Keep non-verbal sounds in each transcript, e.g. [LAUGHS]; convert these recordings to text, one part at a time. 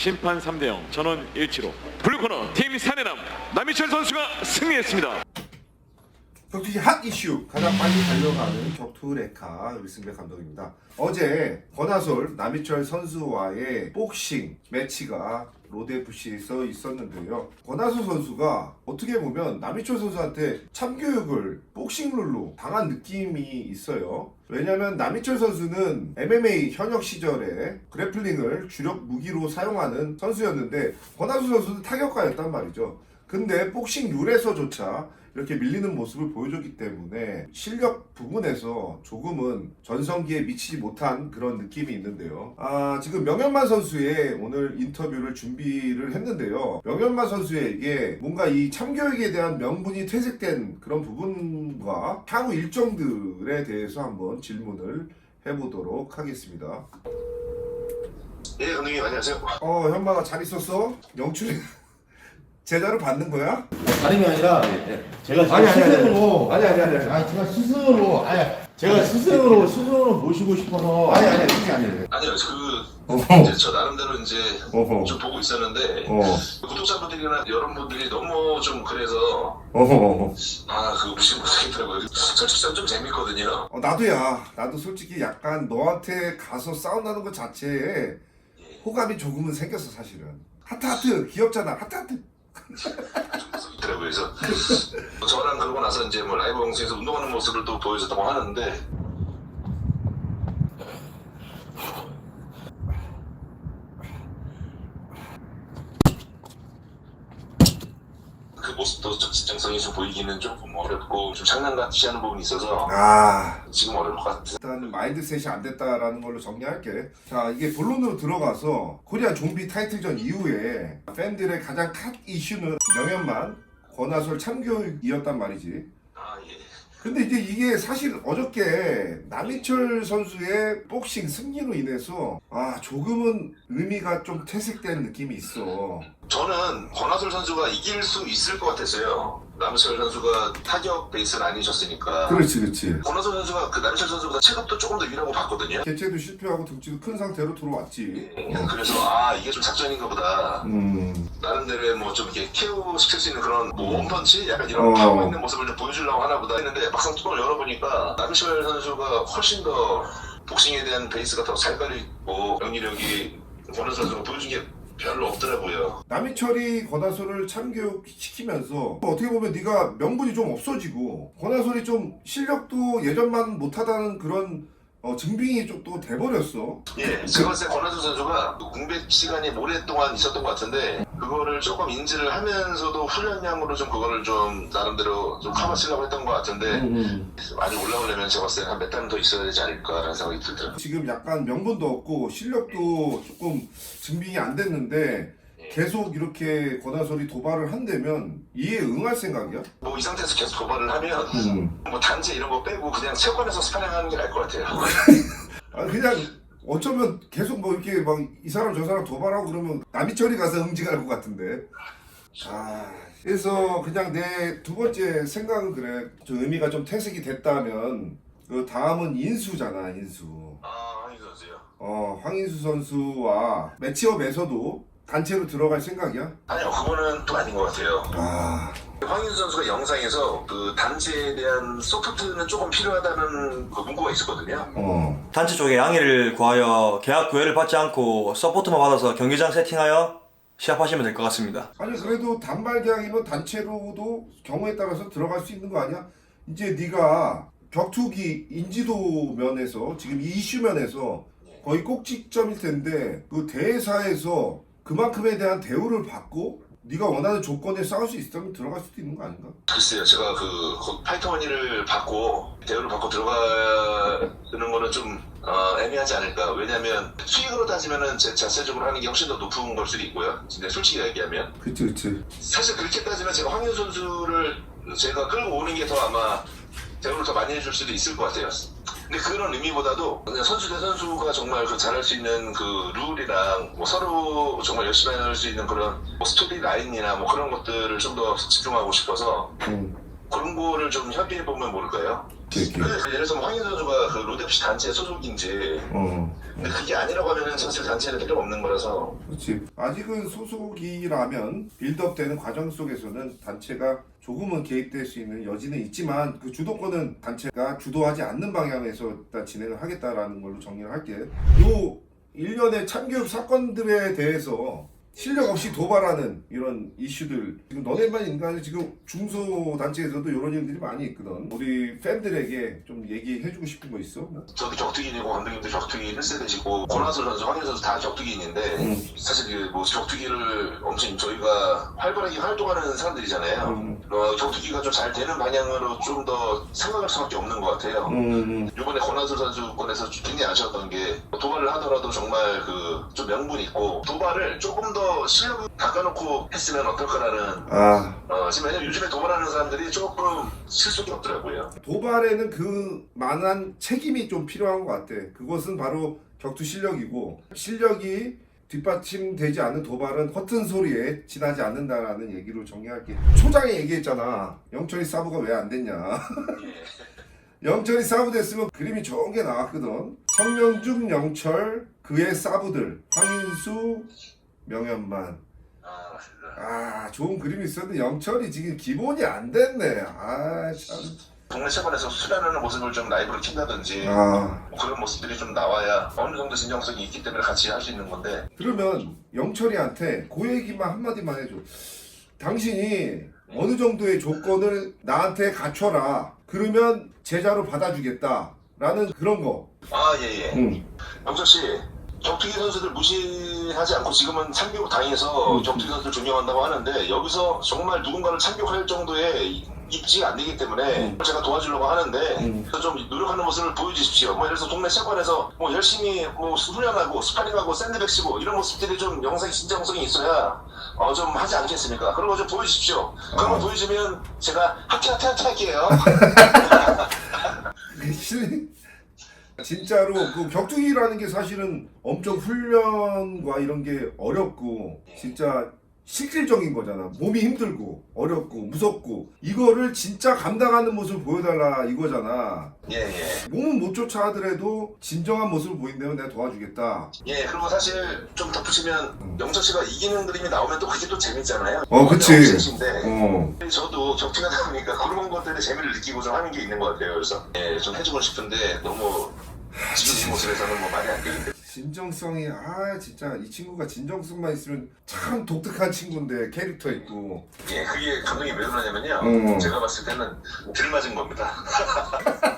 심판 3대0 전원 일치로 블루코너 팀 사내남 남희철 선수가 승리했습니다. 격투기 핫 이슈 가장 빨리 달려가는 격투 레카 위승배 감독입니다. 어제 권하솔 남희철 선수와의 복싱 매치가 로드 FC에서 있었는데요. 권하솔 선수가 어떻게 보면 남희철 선수한테 참교육을 복싱 룰로 당한 느낌이 있어요. 왜냐면 남희철 선수는 MMA 현역 시절에 그래플링을 주력 무기로 사용하는 선수였는데 권하솔 선수는 타격가였단 말이죠. 근데 복싱 룰에서조차 이렇게 밀리는 모습을 보여줬기 때문에 실력 부분에서 조금은 전성기에 미치지 못한 그런 느낌이 있는데요. 아, 지금 명현만 선수의 오늘 인터뷰를 준비를 했는데요. 명현만 선수에게 뭔가 이 참교육에 대한 명분이 퇴색된 그런 부분과 향후 일정들에 대해서 한번 질문을 해보도록 하겠습니다. 예, 감독님 안녕하세요. 어, 현마가 잘 있었어? 영출이 제자를 받는 거야? 다름이 아니라 제가 아니, 아니, 아니, 스승으로 아니 아니 아니 아니 아니 제가 스승으로 아니 제가 스승으로 스승으로 모시고 싶어서 아니 아니 그게 아니에요. 아니요, 그 어허. 이제 저 나름대로 이제 어허. 좀 보고 있었는데 어. 구독자분들이나 여러분들이 너무 좀 그래서 어허. 어허. 아 그거 무시 못하겠더라고요. 솔직히 저는 좀 재밌거든요. 어, 나도야. 나도 솔직히 약간 너한테 가서 싸운다는 것 자체에 호감이 조금은 생겼어, 사실은. 하트, 하트. 귀엽잖아. 하트, 하트. 있더라고요. 그래서 저랑 그러고 나서 이제 뭐 라이브 방송에서 운동하는 모습을 또 보여줬다고 하는데 진정성이 좀 보이기는 조금 어렵고 좀 장난같이 하는 부분이 있어서 아. 지금 어려울 것 같아요. 일단 마인드셋이 안 됐다라는 걸로 정리할게. 자, 이게 본론으로 들어가서 코리아 좀비 타이틀전 이후에 팬들의 가장 핫 이슈는 명현만 권하솔 참교육이었단 말이지. 아 예. 근데 이제 이게 사실 어저께 남희철 선수의 복싱 승리로 인해서 아 조금은 의미가 좀 퇴색된 느낌이 있어. 저는 권하솔 선수가 이길 수 있을 것 같았어요. 남철 선수가 타격 베이스는 아니셨으니까. 그렇지, 그렇지. 권하솔 선수가 그 남철 선수보다 체급도 조금 더 위라고 봤거든요. 개체도 실패하고 등치도 큰 상태로 들어왔지. 그래서 아 이게 좀 작전인가 보다. 음, 나름대로의 뭐좀 이렇게 케어 시킬 수 있는 그런 뭐 원펀치 약간 이런 어. 파워 있는 모습을 좀 보여주려고 하나 보다 했는데 막상 뚜껑을 열어보니까 남철 선수가 훨씬 더 복싱에 대한 베이스가 더 잘 깔려 있고 영리력이 권하솔 선수가 보여준 게 별로 없더라고요. 남희철이 권하솔을 참교육시키면서 어떻게 보면 네가 명분이 좀 없어지고 권하솔이 좀 실력도 예전만 못하다는 그런 어, 증빙이 좀 또 돼버렸어. 예, 제가 봤을 때 권하수 선수가 그 공백 시간이 오랫동안 있었던 것 같은데 그거를 조금 인지를 하면서도 훈련량으로 좀 그거를 좀 나름대로 좀 커버치려고 했던 것 같은데 많이 올라오려면 제가 봤을 때 한몇달더 있어야 되지 않을까라는 생각이 들더라고요. 지금 약간 명분도 없고 실력도 조금 증빙이 안 됐는데 계속 이렇게 권하솔이 도발을 한다면 이에 응할 생각이야? 뭐 이 상태에서 계속 도발을 하면 뭐 단지 이런 거 빼고 그냥 체육관에서 스파링하는 게 나을 것 같아요. [LAUGHS] 아 그냥 어쩌면 계속 뭐 이렇게 막 이 사람 저 사람 도발하고 그러면 남이철이 가서 응징할 것 같은데. 아 그래서 그냥 내 두 번째 생각은 그래. 좀 의미가 좀 퇴색이 됐다면 그 다음은 인수잖아 인수. 아, 황희 선수요. 어 황인수 선수와 매치업에서도 단체로 들어갈 생각이야? 아니요, 그거는 또 아닌 것 같아요. 아 황인수 선수가 영상에서 그 단체에 대한 소프트는 조금 필요하다는 그 문구가 있었거든요. 어. 단체 쪽에 양해를 구하여 계약 구애를 받지 않고 서포트만 받아서 경기장 세팅하여 시합하시면 될 것 같습니다. 아니 그래도 단발 계약이면 단체로도 경우에 따라서 들어갈 수 있는 거 아니야? 이제 네가 격투기 인지도 면에서 지금 이 이슈 면에서 거의 꼭지점일 텐데 그 대회사에서 그만큼에 대한 대우를 받고 네가 원하는 조건에 싸울 수 있다면 들어갈 수도 있는 거 아닌가? 글쎄요, 제가 그 거- 파이터 머니를 받고 대우를 받고 들어가는 거는 좀 어, 애매하지 않을까. 왜냐하면 수익으로 따지면은 제 자체적으로 하는 게 훨씬 더 높은 걸 수도 있고요. 근데 솔직히 얘기하면 그치 그치. 사실 그렇게 따지면 제가 황현 선수를 제가 끌고 오는 게 더 아마 대우를 더 많이 해줄 수도 있을 것 같아요. 근데 그런 의미보다도 그냥 선수 대 선수가 정말 그 잘할 수 있는 그 룰이랑 뭐 서로 정말 열심히 할 수 있는 그런 뭐 스토리 라인이나 뭐 그런 것들을 좀 더 집중하고 싶어서 응. 그런 거를 좀 협의해 보면 모를까요? 이렇게. 예를 들어서 황인 선수가 그 롯데FC 단체 소속인지 어. 근데 그게 아니라고 하면은 사실 단체는 필요가 없는 거라서 그렇지. 아직은 소속이라면 빌드업 되는 과정 속에서는 단체가 조금은 개입될 수 있는 여지는 있지만 그 주도권은 단체가 주도하지 않는 방향에서 일단 진행을 하겠다라는 걸로 정리를 할게. 요 일련의 참교육 사건들에 대해서 실력 없이 도발하는 이런 이슈들 지금 너네만 인간이 지금 중소 단체에서도 이런 일들이 많이 있거든. 우리 팬들에게 좀 얘기해주고 싶은 거 있어? 뭐? 저도 격투기인이고 감독님도 격투기 1세대시고 권하솔 선수, 황인 선수 다 격투기인인데 음. 사실 그뭐 격투기를 엄청 저희가 활발하게 활동하는 사람들이잖아요. 음. 어, 격투기가 좀 잘 되는 방향으로 좀 더 생각할 수밖에 없는 것 같아요. 음. 이번에 권하솔 선수 건에서 굉장히 아쉬웠던 게 도발을 하더라도 정말 그 좀 명분 있고 도발을 조금 더 실력을 닦아놓고 했으면 어떨까라는 아. 어, 지금 왜냐면 요즘에 도발하는 사람들이 조금 실속이 없더라고요. 도발에는 그 만한 책임이 좀 필요한 것 같아. 그것은 바로 격투 실력이고 실력이 뒷받침되지 않는 도발은 허튼 소리에 지나지 않는다라는 얘기로 정리할게. 초장에 얘기했잖아. 영철이 사부가 왜 안 됐냐. 예. [LAUGHS] 영철이 사부 됐으면 그림이 좋은 게 나왔거든. 성명중, 영철, 그의 사부들, 황인수, 명현만. 아. 아 좋은 그림이 있었는데 영철이 지금 기본이 안 됐네. 아 참. 동네 체육관에서 수련하는 모습을 좀 라이브로 킨다든지 아 뭐 그런 모습들이 좀 나와야 어느 정도 진정성이 있기 때문에 같이 할 수 있는 건데 그러면 영철이한테 그 얘기만 한마디만 해줘. 당신이 어느 정도의 조건을 나한테 갖춰라. 그러면 제자로 받아주겠다. 라는 그런 거. 아 예예 응. 영철 씨 격투기 선수들 무시하지 않고 지금은 참교육 당해서 음. 격투기 선수를 존경한다고 하는데 여기서 정말 누군가를 참교육할 정도의 입지가 안 되기 때문에 음. 제가 도와주려고 하는데 음. 좀 노력하는 모습을 보여주십시오. 뭐 예를 들어서 동네 체육관에서 뭐 열심히 뭐 훈련하고 스파링하고 샌드백 치고 이런 모습들이 좀 영상이 진정성이 있어야 어 좀 하지 않겠습니까? 그런 거 좀 보여주십시오. 그런 거 아. 보여주면 제가 하트 하트 하트 할게요. [LAUGHS] [LAUGHS] 진짜로 그 격투기라는 게 사실은 엄청 훈련과 이런 게 어렵고 진짜 실질적인 거잖아. 몸이 힘들고 어렵고 무섭고 이거를 진짜 감당하는 모습을 보여달라 이거잖아. 예 예. 몸은 못 쫓아하더라도 진정한 모습을 보인다면 내가 도와주겠다. 예, 그리고 사실 좀 덧붙이면 영철 씨가 이기는 그림이 나오면 또 그게 또 재밌잖아요. 어, 그치. 영철 어. 저도 격투가 나오니까 그런 것들에 재미를 느끼고 좀 하는 게 있는 것 같아요. 그래서 예, 좀 해주고 싶은데 너무 지금 이 모습에서는 뭐 많이 안 되는데. 진정성이 아 진짜 이 친구가 진정성만 있으면 참 독특한 친구인데 캐릭터 있고 예, 그게 감독이 왜 그러냐면요. 어. 제가 봤을 때는 들 맞은 겁니다. [LAUGHS]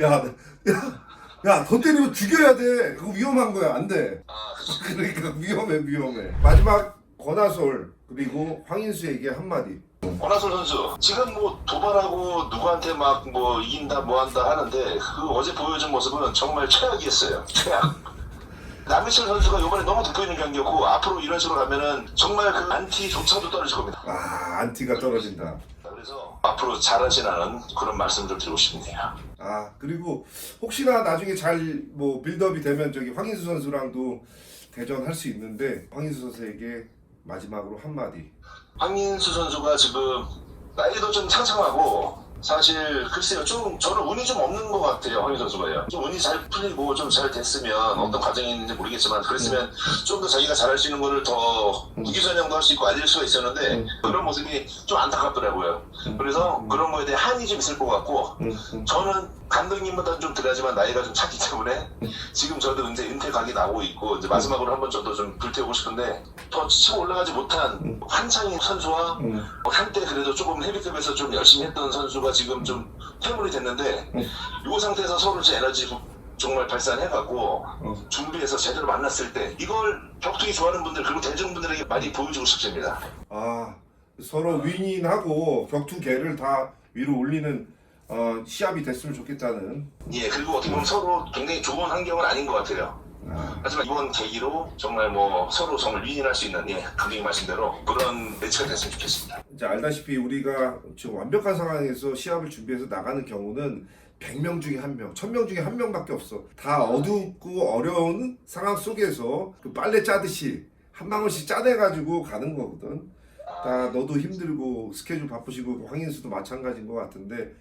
야야야너 때리면 죽여야 돼 그거 위험한 거야 안돼 아, [LAUGHS] 그쵸. 그러니까 위험해 위험해 마지막 권하솔 그리고 황인수에게 한마디 권하솔 선수 지금 뭐 도발하고 누구한테 막 뭐 이긴다 뭐 한다 하는데 그 어제 보여준 모습은 정말 최악이었어요. 최악. [LAUGHS] 남미철 선수가 이번에 너무 돋보이는 경기였고 앞으로 이런 식으로 가면은 정말 그 안티조차도 떨어질 겁니다. 아 안티가 떨어진다. 그래서 앞으로 잘하시라는 그런 말씀 좀 드리고 싶네요. 아 그리고 혹시나 나중에 잘 뭐 빌드업이 되면 저기 황인수 선수랑도 대전할 수 있는데 황인수 선수에게 마지막으로 한마디. 황인수 선수가 지금 나이도 좀 창창하고 사실 글쎄요 좀 저는 운이 좀 없는 것 같아요 황인수 선수가요. 좀 운이 잘 풀리고 좀 잘 됐으면 어떤 과정이 있는지 모르겠지만 그랬으면 좀 더 자기가 잘할 수 있는 거를 더 무기전형도 할 수 있고 알릴 수가 있었는데 음. 그런 모습이 좀 안타깝더라고요. 그래서 그런 거에 대해 한이 좀 있을 것 같고 저는 감독님보다 좀 덜하지만 나이가 좀 차기 때문에 지금 저도 이제 은퇴 각이 나오고 있고 이제 마지막으로 한번 저도 좀 불태우고 싶은데 더 치고 올라가지 못한 한창인 선수와 음. 한때 그래도 조금 헤비급에서 좀 열심히 했던 선수가 지금 좀 퇴물이 됐는데 이 상태에서 서로 이제 에너지 정말 발산해갖고 어. 준비해서 제대로 만났을 때 이걸 격투기 좋아하는 분들 그리고 대중분들에게 많이 보여주고 싶습니다. 아 서로 윈윈하고 격투계를 다 위로 올리는 어, 시합이 됐으면 좋겠다는 예 그리고 어떻게 보면 서로 굉장히 좋은 환경은 아닌 것 같아요. 아, 하지만 이번 계기로 정말 뭐 서로 정말 윈윈할 수 있는 예 감독님 말씀대로 그런 매치가 됐으면 좋겠습니다. 이제 알다시피 우리가 지금 완벽한 상황에서 시합을 준비해서 나가는 경우는 100명 중에 한 명, 1000명 중에 한 명밖에 없어. 다 어둡고 어려운 상황 속에서 그 빨래 짜듯이 한 방울씩 짜내가지고 가는 거거든. 다 너도 힘들고 스케줄 바쁘시고 황인수도 마찬가지인 것 같은데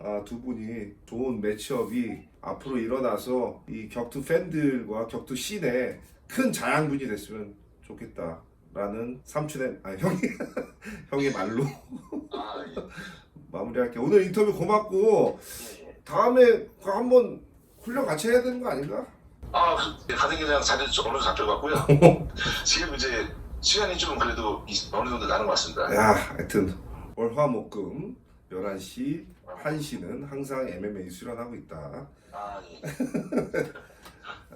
아, 두 분이 좋은 매치업이 앞으로 일어나서 이 격투 팬들과 격투 씬에 큰 자양분이 됐으면 좋겠다 라는 삼촌의 아 형이 [LAUGHS] 형의 말로 아, 예. [LAUGHS] 마무리할게요. 오늘 인터뷰 고맙고 다음에 그 한번 훈련 같이 해야 되는 거 아닌가? 아, 그, 가는 길이랑 자리도 좀 어느 정도 잡혀갔고요. 지금 이제 시간이 좀 그래도 이- 어느 정도 나는 것 같습니다. 야, 하여튼 월화목금 11시 1시는 항상 MMA 수련하고 있다. 아, 예. [LAUGHS]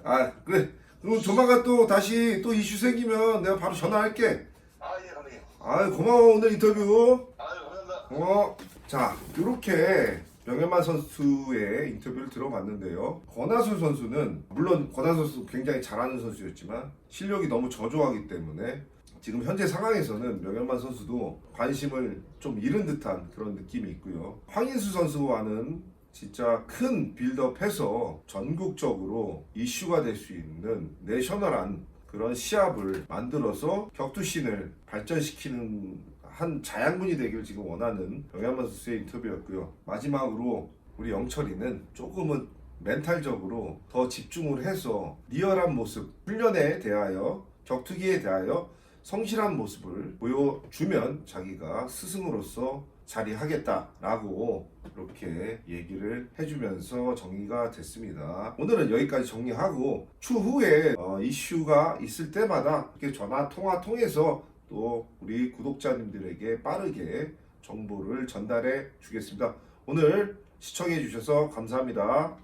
아 그래. 그럼 조만간 또 다시 또 이슈 생기면 내가 바로 전화할게. 아, 예, 감독님. 아 고마워 오늘 인터뷰. 아유, 감사합니다. 어. 자 이렇게 명현만 선수의 인터뷰를 들어봤는데요. 권하솔 선수는 물론 권하솔 선수 굉장히 잘하는 선수였지만 실력이 너무 저조하기 때문에 지금 현재 상황에서는 명현만 선수도 관심을 좀 잃은 듯한 그런 느낌이 있고요. 황인수 선수와는 진짜 큰 빌드업해서 전국적으로 이슈가 될 수 있는 내셔널한 그런 시합을 만들어서 격투신을 발전시키는 한 자양분이 되길 지금 원하는 영현만 선수의 인터뷰였고요. 마지막으로 우리 영철이는 조금은 멘탈적으로 더 집중을 해서 리얼한 모습, 훈련에 대하여 격투기에 대하여 성실한 모습을 보여주면 자기가 스승으로서 자리하겠다라고 이렇게 얘기를 해주면서 정리가 됐습니다. 오늘은 여기까지 정리하고 추후에 어, 이슈가 있을 때마다 이렇게 전화 통화 통해서 또 우리 구독자님들에게 빠르게 정보를 전달해 주겠습니다. 오늘 시청해 주셔서 감사합니다.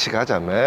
같이 가자면